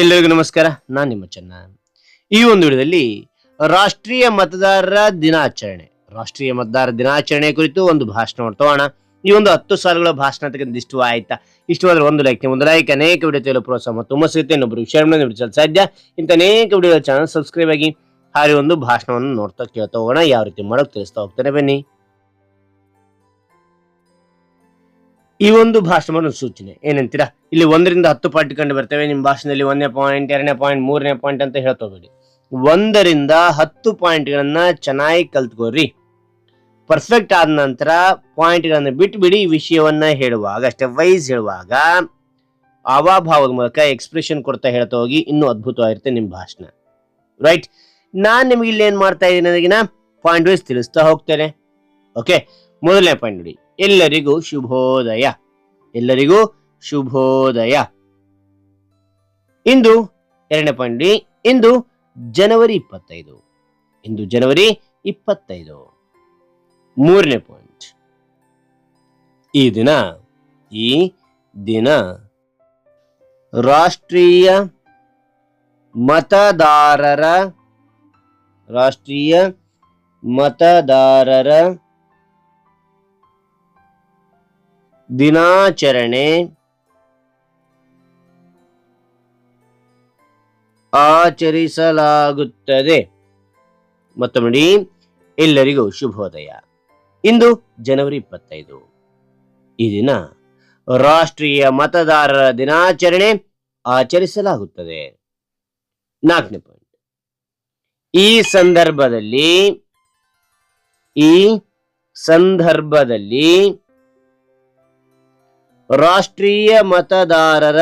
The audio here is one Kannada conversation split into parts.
ಎಲ್ಲರಿಗೂ ನಮಸ್ಕಾರ, ನಾನು ನಿಮ್ಮ ಚೆನ್ನ. ಈ ಒಂದು ವಿಡಿಯೋದಲ್ಲಿ ರಾಷ್ಟ್ರೀಯ ಮತದಾರರ ದಿನಾಚರಣೆ. ರಾಷ್ಟ್ರೀಯ ಮತದಾರ ದಿನಾಚರಣೆ ಕುರಿತು ಒಂದು ಭಾಷಣ ಮಾಡ್ತೋಣ ಈ ಒಂದು ಹತ್ತು ಸಾಲುಗಳ ಭಾಷಣ ತಗೊಂಡು ಇಷ್ಟು ಆಯ್ತಾ? ಇಷ್ಟವಾದ್ರೆ ಒಂದು ಲೈಕ್ ಒಂದು ಲೈಕ್ ಅನೇಕ ವಿಡಿಯೋ ತೆಗೆಯಲು ಪ್ರೋತ್ಸಾಹ ತುಂಬ ಸಿಗುತ್ತೆ. ಇನ್ನೊಬ್ಬರು ವಿಷಯ ಸಾಧ್ಯ. ಇಂಥ ಅನೇಕ ವಿಡಿಯೋ ಚಾನಲ್ ಸಬ್ಸ್ಕ್ರೈಬ್ ಆಗಿ ಹಾಗೆ ಒಂದು ಭಾಷಣವನ್ನು ನೋಡ್ತಾ ಕೇಳ್ತಾ ಹೋಗೋಣ. ಯಾವ ರೀತಿ ಮಾಡೋಕೆ ತಿಳಿಸ್ತಾ ಹೋಗ್ತಾನೆ ಬನ್ನಿ. ಈ ಒಂದು ಭಾಷಣವನ್ನು ಸೂಚನೆ. ಏನಂತೀರಾ? ಇಲ್ಲಿ ಒಂದರಿಂದ ಹತ್ತು ಪಾಯಿಂಟ್ ಕಂಡು ಬರ್ತವೆ. ನಿಮ್ಮ ಭಾಷಣದಲ್ಲಿ ಒಂದನೇ ಪಾಯಿಂಟ್, ಎರಡನೇ ಪಾಯಿಂಟ್, ಮೂರನೇ ಪಾಯಿಂಟ್ ಅಂತ ಹೇಳ್ತೋಬೇಡಿ ಒಂದರಿಂದ ಹತ್ತು ಪಾಯಿಂಟ್ಗಳನ್ನ ಚೆನ್ನಾಗಿ ಕಲ್ತ್ಕೋರಿ ಪರ್ಫೆಕ್ಟ್ ಆದ ನಂತರ ಪಾಯಿಂಟ್ಗಳನ್ನ ಬಿಟ್ಬಿಡಿ ವಿಷಯವನ್ನ ಹೇಳುವಾಗ ಸ್ಟೆಪ್ ವೈಸ್ ಹೇಳುವಾಗ, ಅವಾಭಾವದ ಮೂಲಕ ಎಕ್ಸ್ಪ್ರೆಷನ್ ಕೊಡ್ತಾ ಹೇಳ್ತಾ ಹೋಗಿ ಇನ್ನೂ ಅದ್ಭುತವಾಗಿರುತ್ತೆ ನಿಮ್ಮ ಭಾಷಣ. ರೈಟ್ ನಾನು ನಿಮ್ಗೆ ಇಲ್ಲಿ ಏನ್ ಮಾಡ್ತಾ ಇದ್ದೀನಿ ಪಾಯಿಂಟ್ ವೈಸ್ ತಿಳಿಸ್ತಾ ಹೋಗ್ತೇನೆ. ಓಕೆ ಮೊದಲನೇ ಪಾಯಿಂಟ್ ನೋಡಿ. ಎಲ್ಲರಿಗೂ ಶುಭೋದಯ. ಎಲ್ಲರಿಗೂ ಶುಭೋದಯ. ಇಂದು ಎರಡನೇ ಪಾಯಿಂಟ್ ಇಂದು ಜನವರಿ ಇಪ್ಪತ್ತೈದು. ಇಂದು ಜನವರಿ ಇಪ್ಪತ್ತೈದು. ಮೂರನೇ ಪಾಯಿಂಟ್. ಈ ದಿನ ಈ ದಿನ ರಾಷ್ಟ್ರೀಯ ಮತದಾರರ ರಾಷ್ಟ್ರೀಯ ಮತದಾರರ ದಿನಾಚರಣೆ ಆಚರಿಸಲಾಗುತ್ತದೆ. ಮತ್ತೊಮ್ಮೆ ಎಲ್ಲರಿಗೂ ಶುಭೋದಯ. ಇಂದು ಜನವರಿ ಇಪ್ಪತ್ತೈದು. ಈ ದಿನ ರಾಷ್ಟ್ರೀಯ ಮತದಾರರ ದಿನಾಚರಣೆ ಆಚರಿಸಲಾಗುತ್ತದೆ. ನಾಲ್ಕನೇ ಪಾಯಿಂಟ್ ಈ ಸಂದರ್ಭದಲ್ಲಿ ಈ ಸಂದರ್ಭದಲ್ಲಿ ರಾಷ್ಟ್ರೀಯ ಮತದಾರರ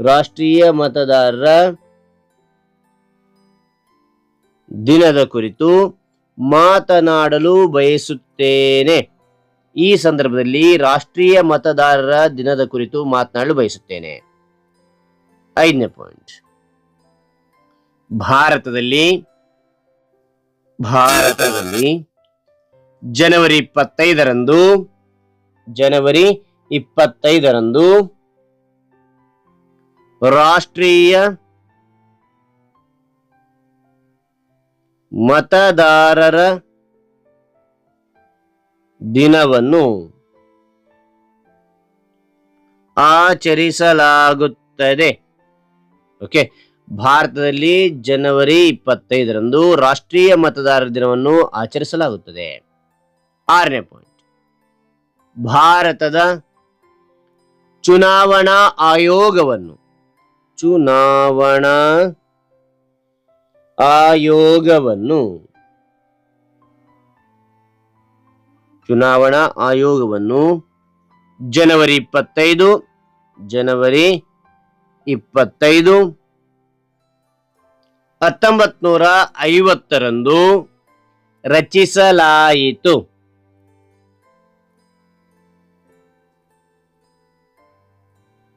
ರಾಷ್ಟ್ರೀಯ ಮತದಾರರ ದಿನದ ಕುರಿತು ಮಾತನಾಡಲು ಬಯಸುತ್ತೇನೆ. ಈ ಸಂದರ್ಭದಲ್ಲಿ ರಾಷ್ಟ್ರೀಯ ಮತದಾರರ ದಿನದ ಕುರಿತು ಮಾತನಾಡಲು ಬಯಸುತ್ತೇನೆ. ಐದನೇ ಪಾಯಿಂಟ್. ಭಾರತದಲ್ಲಿ ಭಾರತದಲ್ಲಿ ಜನವರಿ ಇಪ್ಪತ್ತೈದರಂದು ಜನವರಿ ಇಪ್ಪತ್ತೈದರಂದು ರಾಷ್ಟ್ರೀಯ ಮತದಾರರ ದಿನವನ್ನು ಆಚರಿಸಲಾಗುತ್ತದೆ. ಓಕೆ ಭಾರತದಲ್ಲಿ ಜನವರಿ ಇಪ್ಪತ್ತೈದರಂದು ರಾಷ್ಟ್ರೀಯ ಮತದಾರರ ದಿನವನ್ನು ಆಚರಿಸಲಾಗುತ್ತದೆ. ಆರನೇ ಪಾಯಿಂಟ್ ಭಾರತದ ಚುನಾವಣಾ ಆಯೋಗವನ್ನು. ಚುನಾವಣಾ ಆಯೋಗವನ್ನು. ಚುನಾವಣಾ ಆಯೋಗವನ್ನು ಜನವರಿ ಇಪ್ಪತ್ತೈದು ಜನವರಿ ಇಪ್ಪತ್ತೈದು ಹತ್ತೊಂಬತ್ ನೂರ ಐವತ್ತರಂದು ರಚಿಸಲಾಯಿತು.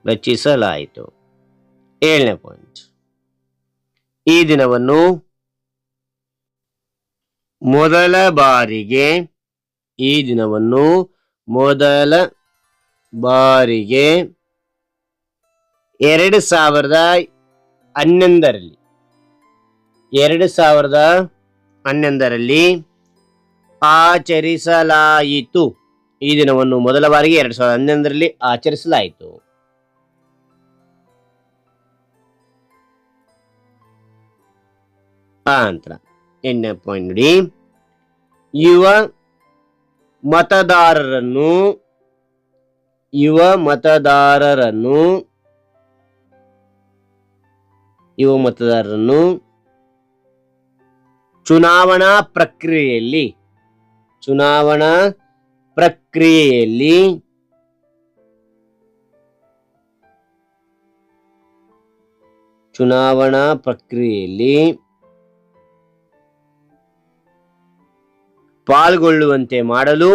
ರಚಿಸಲಾಯಿತು. ಏಳನೇ ಪಾಯಿಂಟ್ ಈ ದಿನವನ್ನು ಮೊದಲ ಬಾರಿಗೆ, ಈ ದಿನವನ್ನು ಮೊದಲ ಬಾರಿಗೆ ಎರಡು ಸಾವಿರದ ಹನ್ನೊಂದರಲ್ಲಿ, ಎರಡು ಸಾವಿರದ ಹನ್ನೊಂದರಲ್ಲಿ ಆಚರಿಸಲಾಯಿತು. ಈ ದಿನವನ್ನು ಮೊದಲ ಬಾರಿಗೆ ಎರಡು ಸಾವಿರದ ಹನ್ನೊಂದರಲ್ಲಿ ಆಚರಿಸಲಾಯಿತು. ಆ ನಂತರ ಎಂಟನೇ ಪಾಯಿಂಟ್ ನೋಡಿ. ಯುವ ಮತದಾರರನ್ನು ಯುವ ಮತದಾರರನ್ನು ಯುವ ಮತದಾರರನ್ನು ಚುನಾವಣಾ ಪ್ರಕ್ರಿಯೆಯಲ್ಲಿ ಚುನಾವಣಾ ಪ್ರಕ್ರಿಯೆಯಲ್ಲಿ ಚುನಾವಣಾ ಪ್ರಕ್ರಿಯೆಯಲ್ಲಿ ಪಾಲ್ಗೊಳ್ಳುವಂತೆ ಮಾಡಲು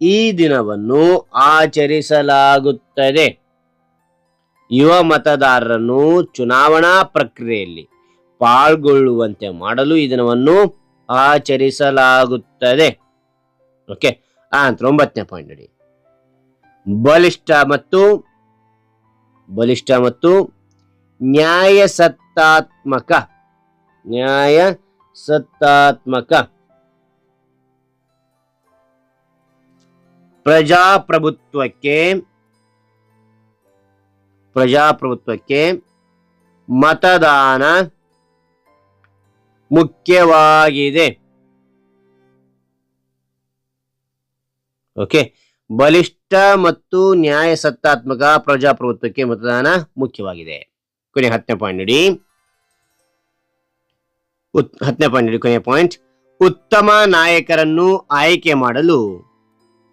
ಈ ದಿನವನ್ನು ಆಚರಿಸಲಾಗುತ್ತದೆ. ಯುವ ಮತದಾರರನ್ನು ಚುನಾವಣಾ ಪ್ರಕ್ರಿಯೆಯಲ್ಲಿ ಪಾಲ್ಗೊಳ್ಳುವಂತೆ ಮಾಡಲು ಈ ದಿನವನ್ನು ಆಚರಿಸಲಾಗುತ್ತದೆ. ಓಕೆ ಆನಂತರ ನಂತರ ಒಂಬತ್ತನೇ ಪಾಯಿಂಟ್ ನೋಡಿ ಬಲಿಷ್ಠ ಮತ್ತು ಬಲಿಷ್ಠ ಮತ್ತು ನ್ಯಾಯಸತ್ತಾತ್ಮಕ ನ್ಯಾಯ ಪ್ರಜಾಪ್ರಭುತ್ವಕ್ಕೆ ಪ್ರಜಾಪ್ರಭುತ್ವಕ್ಕೆ ಮತದಾನ ಮುಖ್ಯವಾಗಿದೆ. ಓಕೆ ಬಲಿಷ್ಠ ಮತ್ತು ನ್ಯಾಯಸತ್ತಾತ್ಮಕ ಪ್ರಜಾಪ್ರಭುತ್ವಕ್ಕೆ ಮತದಾನ ಮುಖ್ಯವಾಗಿದೆ. ಕೊನೆ ಹತ್ತನೇ ಪಾಯಿಂಟ್ ನೋಡಿ. ಹತ್ತನೇ ಪಾಯಿಂಟ್ ಕೊನೆಯ ಪಾಯಿಂಟ್ ಉತ್ತಮ ನಾಯಕರನ್ನು ಆಯ್ಕೆ ಮಾಡಲು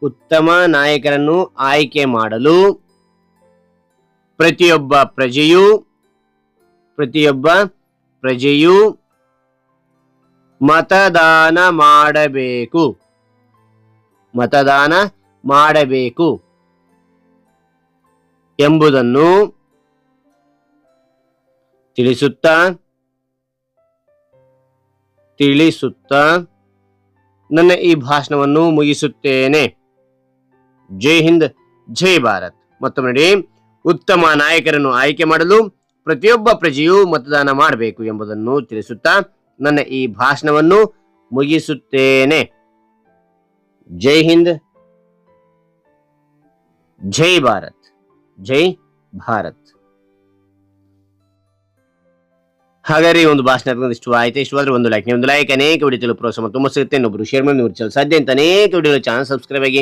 ಉತ್ತಮ ನಾಯಕರನ್ನು ಆಯ್ಕೆ ಮಾಡಲು ಪ್ರತಿಯೊಬ್ಬ ಪ್ರಜೆಯು ಪ್ರತಿಯೊಬ್ಬ ಪ್ರಜೆಯು ಮತದಾನ ಮಾಡಬೇಕು. ಮತದಾನ ಮಾಡಬೇಕು ಎಂಬುದನ್ನು ತಿಳಿಸುತ್ತಾ ತಿಳಿಸುತ್ತಾ ನನ್ನ ಈ ಭಾಷಣವನ್ನು ಮುಗಿಸುತ್ತೇನೆ. ಜೈ ಹಿಂದ್, ಜೈ ಭಾರತ್. ಮತ್ತೊಮ್ಮೆ ನೋಡಿ ಉತ್ತಮ ನಾಯಕರನ್ನು ಆಯ್ಕೆ ಮಾಡಲು ಪ್ರತಿಯೊಬ್ಬ ಪ್ರಜೆಯು ಮತದಾನ ಮಾಡಬೇಕು ಎಂಬುದನ್ನು ತಿಳಿಸುತ್ತಾ ನನ್ನ ಈ ಭಾಷಣವನ್ನು ಮುಗಿಸುತ್ತೇನೆ. ಜೈ ಹಿಂದ್, ಜೈ ಭಾರತ್ ಜೈ ಭಾರತ್. ಹಾಗಾದ್ರೆ ಒಂದು ಭಾಷಣ ಇಷ್ಟು ಆಯ್ತು. ಇಷ್ಟವಾದ್ರೆ ಒಂದು ಲೈಕ್ ಒಂದು ಲೈಕ್ ಅನೇಕ ವಿಡಿಯೋ ಪ್ರೋತ್ಸಾಹ ತುಂಬ ಸಿಗುತ್ತೆ. ಇನ್ನೊಬ್ರು ಶೇರ್ ಮಾಡಿ ಸಾಧ್ಯ ಅಂತ ಅನೇಕ ವಿಡಿಯೋ ಚಾನಲ್ ಸಬ್ಸ್ಕ್ರೈಬ್ ಆಗಿ